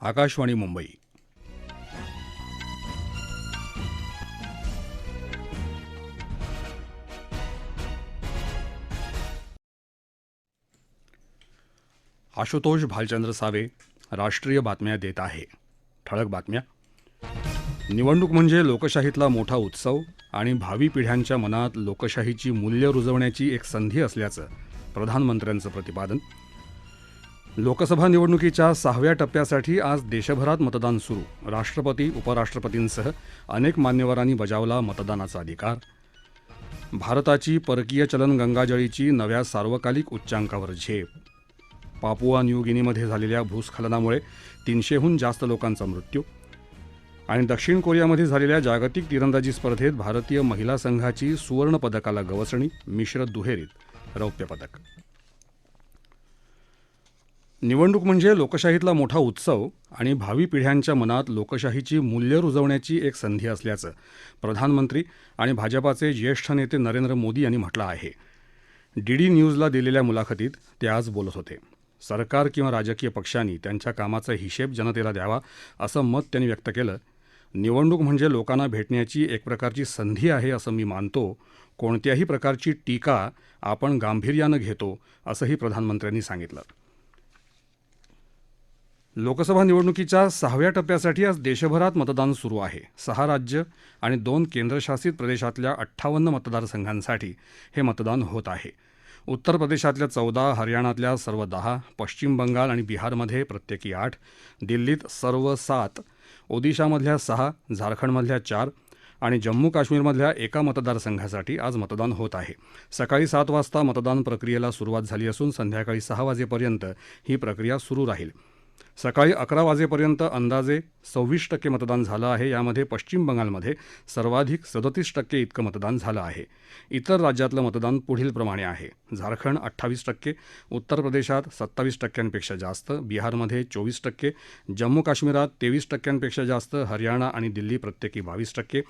आकाशवाणी मुंबई. आशुतोष भालचंद्र सावे राष्ट्रीय बातम्या देत आहे. ठळक बातम्या. निवडणूक म्हणजे लोकशाहीतला मोठा उत्सव आणि भावी पिढ्यांच्या मनात लोकशाहीची मूल्य रुजवण्याची एक संधी असल्याचं प्रधानमंत्र्यांचं प्रतिपादन. लोकसभा निवडणुकीच्या सहाव्या टप्प्यासाठी आज देशभरात मतदान सुरू. राष्ट्रपती उपराष्ट्रपतींसह अनेक मान्यवरांनी बजावला मतदानाचा अधिकार. भारताची परकीय चलन गंगाजळीची नव्या सार्वकालिक उच्चांकावर झेप. पापुआ न्यू गिनीमध्ये झालेल्या भूस्खलनामुळे तीनशेहून जास्त लोकांचा मृत्यू. आणि दक्षिण कोरियामध्ये झालेल्या जागतिक तिरंदाजी स्पर्धेत भारतीय महिला संघाची सुवर्णपदकाला गवसणी मिश्र दुहेरीत रौप्य पदक. निवडणूक म्हणजे लोकशाहीतला मोठा उत्सव आणि भावी पिढ्यांच्या मनात लोकशाहीची मूल्य रुजवण्याची एक संधी असल्याचं प्रधानमंत्री आणि भाजपाचे ज्येष्ठ नेते नरेंद्र मोदी यांनी म्हटलं आहे. डीडी न्यूजला दिलेल्या मुलाखतीत ते आज बोलत होते. सरकार किंवा राजकीय पक्षांनी त्यांच्या कामाचा हिशेब जनतेला द्यावा असं मत त्यांनी व्यक्त केलं. निवडणूक म्हणजे लोकांना भेटण्याची एक प्रकारची संधी आहे असं मी मानतो. कोणत्याही प्रकारची टीका आपण गांभीर्यानं घेतो असंही प्रधानमंत्र्यांनी सांगितलं. लोकसभा निवडणुकीच्या सहाव्या टप्प्यासाठी आज देशभरात मतदान सुरू आहे. सहा राज्य आणि दोन केंद्रशासित प्रदेशातल्या अठ्ठावन्न मतदारसंघांसाठी हे मतदान होत आहे. उत्तर प्रदेशातल्या चौदा हरियाणातल्या सर्व दहा पश्चिम बंगाल आणि बिहारमध्ये प्रत्येकी आठ दिल्लीत सर्व सात ओदिशामधल्या सहा झारखंडमधल्या चार आणि जम्मू काश्मीरमधल्या एका मतदारसंघासाठी आज मतदान होत आहे. सकाळी सात वाजता मतदान प्रक्रियेला सुरुवात झाली असून संध्याकाळी सहा वाजेपर्यंत ही प्रक्रिया सुरू राहील. सकाळी अकरा वाजेपर्यंत अंदाजे सव्वीस टक्के मतदान झालं आहे. यामध्ये पश्चिम बंगालमध्ये सर्वाधिक सदतीस टक्के इतकं मतदान झालं आहे. इतर राज्यातलं मतदान पुढीलप्रमाणे आहे. झारखंड अठ्ठावीस टक्के उत्तर प्रदेशात सत्तावीस टक्क्यांपेक्षा जास्त बिहारमध्ये चोवीस टक्के जम्मू काश्मीरात तेवीस टक्क्यांपेक्षा जास्त हरियाणा आणि दिल्ली प्रत्येकी बावीस टक्के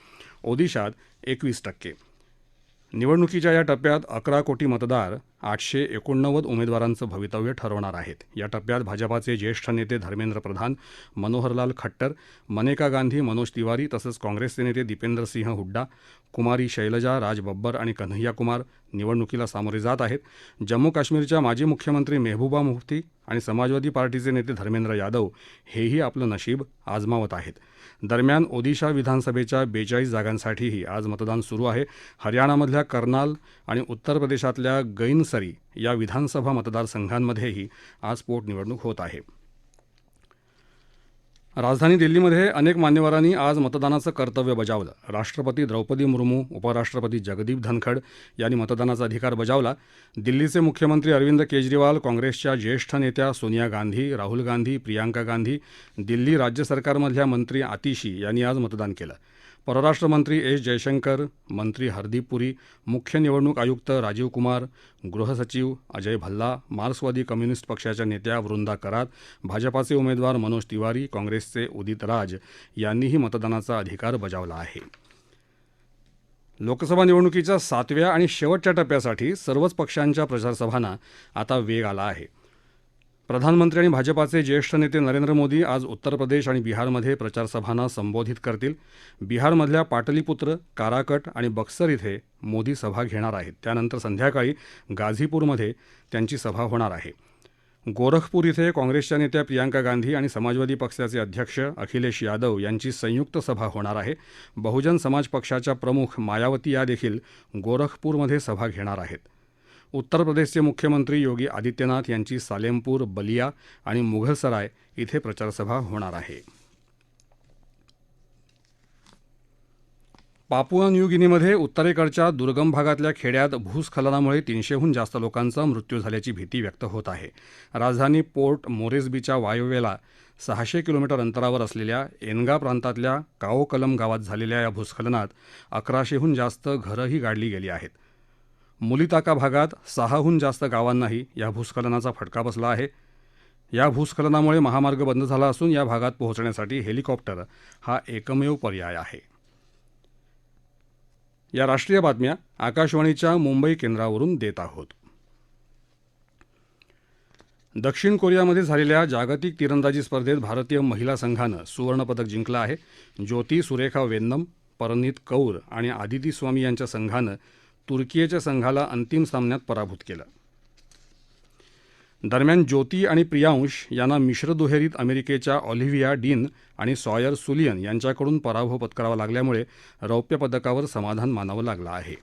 ओदिशात एकवीस टक्के. निवडणुकीच्या या टप्प्यात अकरा कोटी मतदार आठशे एकोणनव्वद उमेदवारांचं भवितव्य ठरवणार आहेत. या टप्प्यात भाजपाचे ज्येष्ठ नेते धर्मेंद्र प्रधान मनोहरलाल खट्टर मनेका गांधी मनोज तिवारी तसंच काँग्रेसचे नेते दीपेंद्र सिंह हुड्डा कुमारी शैलजा राज बब्बर आणि कन्हैया कुमार निवडणुकीला सामोरे जात आहेत. जम्मू काश्मीरच्या माजी मुख्यमंत्री मेहबूबा मुफ्ती आणि समाजवादी पार्टीचे नेते धर्मेंद्र यादव हेही आपलं नशीब आजमावत आहेत. दरम्यान ओदिशा विधानसभेच्या बेचाळीस जागांसाठीही आज मतदान सुरू आहे. हरियाणामधल्या कर्नाल आणि उत्तर प्रदेशातल्या गैन गैनसरी या विधानसभा मतदारसंघांमध्येही आज पोटनिवडणूक होत आहे. राजधानी दिल्लीमध्ये अनेक मान्यवरांनी आज मतदानाचं कर्तव्य बजावलं. राष्ट्रपती द्रौपदी मुर्मू उपराष्ट्रपती जगदीप धनखड यांनी मतदानाचा अधिकार बजावला. दिल्लीचे मुख्यमंत्री अरविंद केजरीवाल काँग्रेसच्या ज्येष्ठ नेत्या सोनिया गांधी राहुल गांधी प्रियांका गांधी दिल्ली राज्य सरकारमधल्या मंत्री आतिशी यांनी आज मतदान केलं. परराष्ट्र मंत्री एस जयशंकर मंत्री हरदीप पुरी मुख्य निवडणूक आयुक्त राजीव कुमार गृहसचिव अजय भल्ला मार्क्सवादी कम्युनिस्ट पक्षाच्या नेत्या वृंदा करात भाजपाचे उमेदवार मनोज तिवारी काँग्रेसचे उदित राज यांनीही मतदानाचा अधिकार बजावला आहे. लोकसभा निवडणुकीच्या सातव्या आणि शेवटच्या टप्प्यासाठी सर्वच पक्षांच्या प्रचारसभांना आता वेग आला आहे. प्रधानमंत्री आणि भाजपाचे ज्येष्ठ नेते नरेंद्र मोदी आज उत्तर प्रदेश आणि बिहारमध्ये प्रचारसभांना संबोधित करतील. बिहारमधल्या पाटलीपुत्र काराकट आणि बक्सर इथे मोदी सभा घेणार आहेत. त्यानंतर संध्याकाळी गाझीपूरमध्ये त्यांची सभा होणार आहे. गोरखपूर इथे काँग्रेसच्या नेत्या प्रियांका गांधी आणि समाजवादी पक्षाचे अध्यक्ष अखिलेश यादव यांची संयुक्त सभा होणार आहे. बहुजन समाज पक्षाच्या प्रमुख मायावती या देखील गोरखपूरमध्ये सभा घेणार आहेत. उत्तर प्रदेशचे मुख्यमंत्री योगी आदित्यनाथ यांची सालेमपूर बलिया आणि मुघलसराय इथे प्रचारसभा होणार आहे. पापुआ न्यू गिनीमध्ये उत्तरेकडच्या दुर्गम भागातल्या खेड्यात भूस्खलनामुळे तीनशेहून जास्त लोकांचा मृत्यू झाल्याची भीती व्यक्त होत आहे. राजधानी पोर्ट मोरेस्बीच्या वायव्येला सहाशे किलोमीटर अंतरावर असलेल्या एनगा प्रांतातल्या काओकलम गावात झालेल्या या भूस्खलनात अकराशेहून जास्त घरंही गाडली गेली आहेत. मुलिताका भागात सहाहून जास्त गावांनाही या भूस्खलनाचा फटका बसला आहे. या भूस्खलनामुळे महामार्ग बंद झाला असून या भागात पोहोचण्यासाठी हेलिकॉप्टर हा एकमेव पर्याय आहे. या राष्ट्रीय बातम्या आकाशवाणीच्या मुंबई केंद्रावरून देत आहोत. दक्षिण कोरियामध्ये झालेल्या जागतिक तिरंदाजी स्पर्धेत भारतीय महिला संघानं सुवर्णपदक जिंकलं आहे. ज्योती सुरेखा वेन्नम परनीत कौर आणि आदिती स्वामी यांच्या संघानं तुर्कीच्या संघाला अंतिम सामन्यात पराभूत केलं. दरम्यान ज्योती आणि प्रियांश यांना मिश्र दुहेरीत अमेरिकेच्या ऑलिव्हिया डीन आणि सॉयर सुलियन यांच्याकडून पराभव पत्करावा लागल्यामुळे रौप्य पदकावर समाधान मानावं लागलं आहे.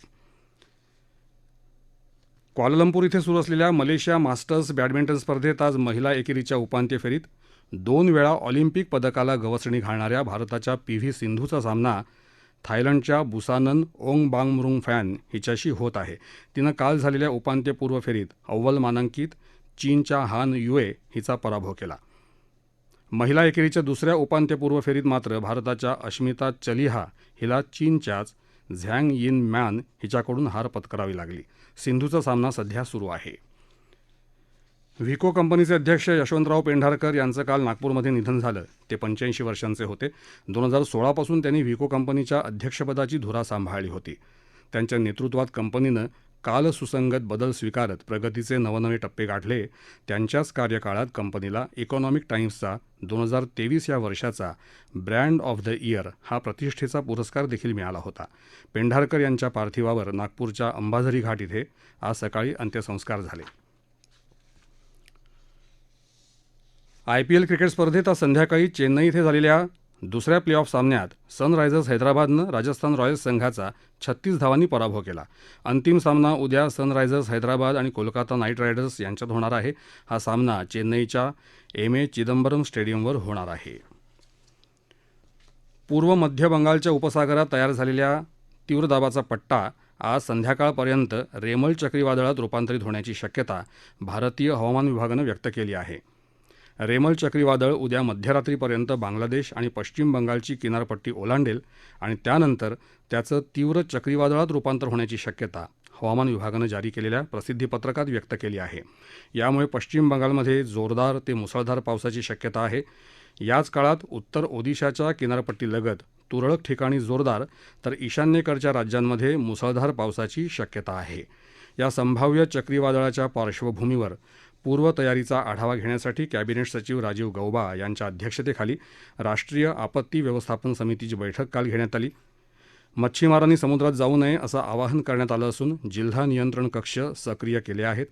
क्वालालंपूर इथे सुरू असलेल्या मलेशिया मास्टर्स बॅडमिंटन स्पर्धेत आज महिला एकेरीच्या उपांत्य फेरीत दोन वेळा ऑलिम्पिक पदकाला गवसणी घालणाऱ्या भारताच्या पी व्ही सिंधूचा सामना थायलंडच्या बुसानन ओंग बांगमरुंग फॅन हिच्याशी होत आहे. तिनं काल झालेल्या उपांत्यपूर्व फेरीत अव्वल मानांकित चीनच्या हान युए हिचा पराभव केला. महिला एकेरीच्या दुसऱ्या उपांत्यपूर्व फेरीत मात्र भारताच्या अश्मिता चलिहा हिला चीनच्याच झँग यिन मॅन हिच्याकडून हार पत्करावी लागली. सिंधूचा सामना सध्या सुरू आहे. व्हिको कंपनीचे अध्यक्ष यशवंतराव पेंढारकर यांचं काल नागपूरमध्ये निधन झालं. ते पंच्याऐंशी वर्षांचे होते. दोन हजार सोळापासून त्यांनी व्हिको कंपनीच्या अध्यक्षपदाची धुरा सांभाळली होती. त्यांच्या नेतृत्वात कंपनीनं काल सुसंगत बदल स्वीकारत प्रगतीचे नवनवे टप्पे गाठले. त्यांच्याच कार्यकाळात कंपनीला इकॉनॉमिक टाइम्सचा दोन हजार तेवीस या वर्षाचा ब्रँड ऑफ द इयर हा प्रतिष्ठेचा पुरस्कार देखील मिळाला होता. पेंढारकर यांच्या पार्थिवावर नागपूरच्या अंबाझरी घाट इथे आज सकाळी अंत्यसंस्कार झाले. आय पी एल क्रिकेट स्पर्धेत आज संध्याकाळी चेन्नई इथे झालेल्या दुसऱ्या प्ले ऑफ सामन्यात सनरायझर्स हैदराबादनं राजस्थान रॉयल्स संघाचा छत्तीस धावांनी पराभव केला. अंतिम सामना उद्या सनरायझर्स हैदराबाद आणि कोलकाता नाईट रायडर्स यांच्यात होणार आहे. हा सामना चेन्नईच्या एम ए चिदंबरम स्टेडियमवर होणार आहे. पूर्व मध्य बंगालच्या उपसागरात तयार झालेल्या तीव्र दाबाचा पट्टा आज संध्याकाळपर्यंत रेमल चक्रीवादळात रूपांतरित होण्याची शक्यता भारतीय हवामान विभागानं व्यक्त केली आहे. रेमल चक्रीवादळ उद्या मध्यरात्रीपर्यंत बांगलादेश आणि पश्चिम बंगालची किनारपट्टी ओलांडेल आणि त्यानंतर त्याचं तीव्र चक्रीवादळात रूपांतर होण्याची शक्यता हवामान विभागानं जारी केलेल्या प्रसिद्धीपत्रकात व्यक्त केली आहे. यामुळे पश्चिम बंगालमध्ये जोरदार ते मुसळधार पावसाची शक्यता आहे. याच काळात उत्तर ओदिशाच्या किनारपट्टीलगत तुरळक ठिकाणी जोरदार तर ईशान्येकडच्या राज्यांमध्ये मुसळधार पावसाची शक्यता आहे. या संभाव्य चक्रीवादळाच्या पार्श्वभूमीवर पूर्वतयारीचा आढावा घेण्यासाठी कॅबिनेट सचिव राजीव गौबा यांच्या अध्यक्षतेखाली राष्ट्रीय आपत्ती व्यवस्थापन समितीची बैठक काल घेण्यात आली. मच्छीमारांनी समुद्रात जाऊ नये असं आवाहन करण्यात आलं असून जिल्हा नियंत्रण कक्ष सक्रिय केले आहेत.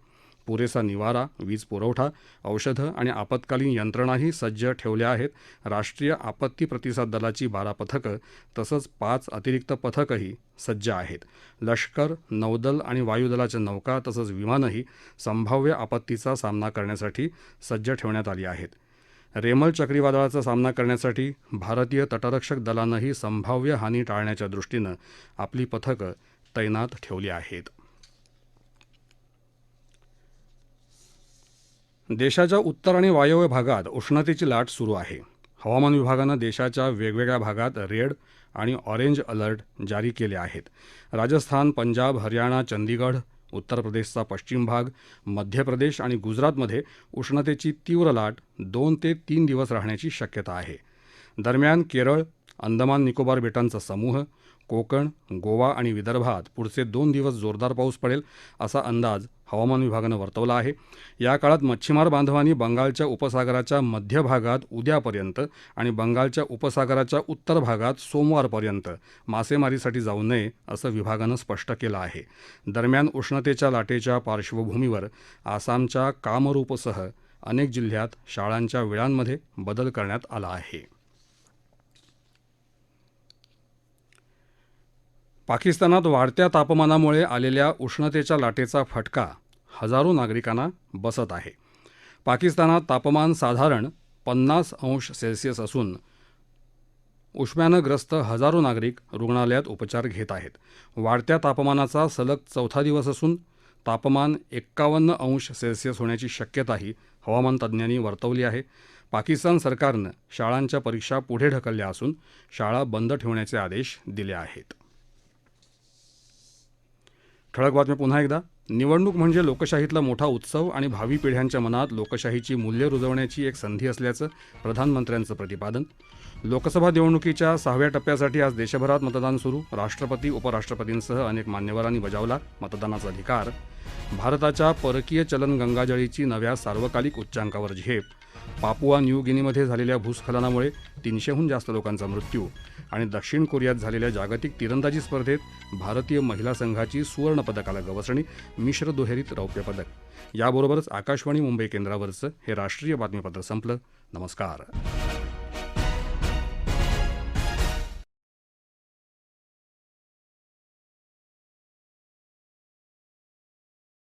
पुरेसा निवारा वीज पुरवठा औषधं आणि आपत्कालीन यंत्रणाही सज्ज ठेवल्या आहेत. राष्ट्रीय आपत्ती प्रतिसाद दलाची बारा पथकं तसंच पाच अतिरिक्त पथकही सज्ज आहेत. लष्कर नौदल आणि वायुदलाच्या नौका तसंच विमानंही संभाव्य आपत्तीचा सामना करण्यासाठी सज्ज ठेवण्यात आली आहेत. रेमल चक्रीवादळाचा सामना करण्यासाठी भारतीय तटरक्षक दलानंही संभाव्य हानी टाळण्याच्या दृष्टीनं आपली पथकं तैनात ठेवली आहेत. देशाच्या उत्तर आणि वायव्य भागात उष्णतेची लाट सुरू आहे. हवामान विभागानं देशाच्या वेगवेगळ्या भागात रेड आणि ऑरेंज अलर्ट जारी केले आहेत. राजस्थान पंजाब हरियाणा चंदीगढ उत्तर प्रदेशचा पश्चिम भाग मध्य प्रदेश आणि गुजरातमध्ये उष्णतेची तीव्र लाट दोन ते तीन दिवस राहण्याची शक्यता आहे. दरम्यान केरळ अंदमान निकोबार बेटांचा समूह कोकण गोवा आणि विदर्भात पुढचे दोन दिवस जोरदार पाऊस पडेल असा अंदाज हवामान विभागानं वर्तवला आहे. या काळात मच्छीमार बांधवांनी बंगालच्या उपसागराच्या मध्य भागात उद्यापर्यंत आणि बंगालच्या उपसागराच्या उत्तर भागात सोमवारपर्यंत मासेमारीसाठी जाऊ नये असं विभागानं स्पष्ट केलं आहे. दरम्यान उष्णतेच्या लाटेच्या पार्श्वभूमीवर आसामच्या कामरूपसह अनेक जिल्ह्यात शाळांच्या वेळांमध्ये बदल करण्यात आला आहे. पाकिस्तानात वाढत्या तापमानामुळे आलेल्या उष्णतेच्या लाटेचा फटका हजारो नागरिकांना बसत आहे. पाकिस्तानात तापमान साधारण पन्नास अंश सेल्सिअस असून उष्म्यानं ग्रस्त हजारो नागरिक रुग्णालयात उपचार घेत आहेत. वाढत्या तापमानाचा सलग चौथा दिवस असून तापमान एक्कावन्न अंश सेल्सिअस होण्याची शक्यताही हवामान तज्ज्ञांनी वर्तवली आहे. पाकिस्तान सरकारनं शाळांच्या परीक्षा पुढे ढकलल्या असून शाळा बंद ठेवण्याचे आदेश दिले आहेत. ठळक बातम्या पुन्हा एकदा. निवडणूक म्हणजे लोकशाहीतला मोठा उत्सव आणि भावी पिढ्यांच्या मनात लोकशाहीची मूल्य रुजवण्याची एक संधी असल्याचं प्रधानमंत्र्यांचं प्रतिपादन. लोकसभा निवडणुकीच्या सहाव्या टप्प्यासाठी आज देशभरात मतदान सुरू. राष्ट्रपती उपराष्ट्रपतींसह अनेक मान्यवरांनी बजावला मतदानाचा अधिकार. भारताच्या परकीय चलन गंगाजळीची नव्या सार्वकालिक उच्चांकावर झेप. पापुआ न्यू गिनीमध्ये झालेल्या भूस्खलनामुळे तीनशेहून जास्त लोकांचा मृत्यू आणि दक्षिण कोरियात झालेल्या जागतिक तिरंदाजी स्पर्धेत भारतीय महिला संघाची सुवर्णपदकाला गवसणी मिश्र दुहेरीत रौप्य पदक. याबरोबरच आकाशवाणी मुंबई केंद्रावरचं हे राष्ट्रीय बातमीपत्र संपलं. नमस्कार.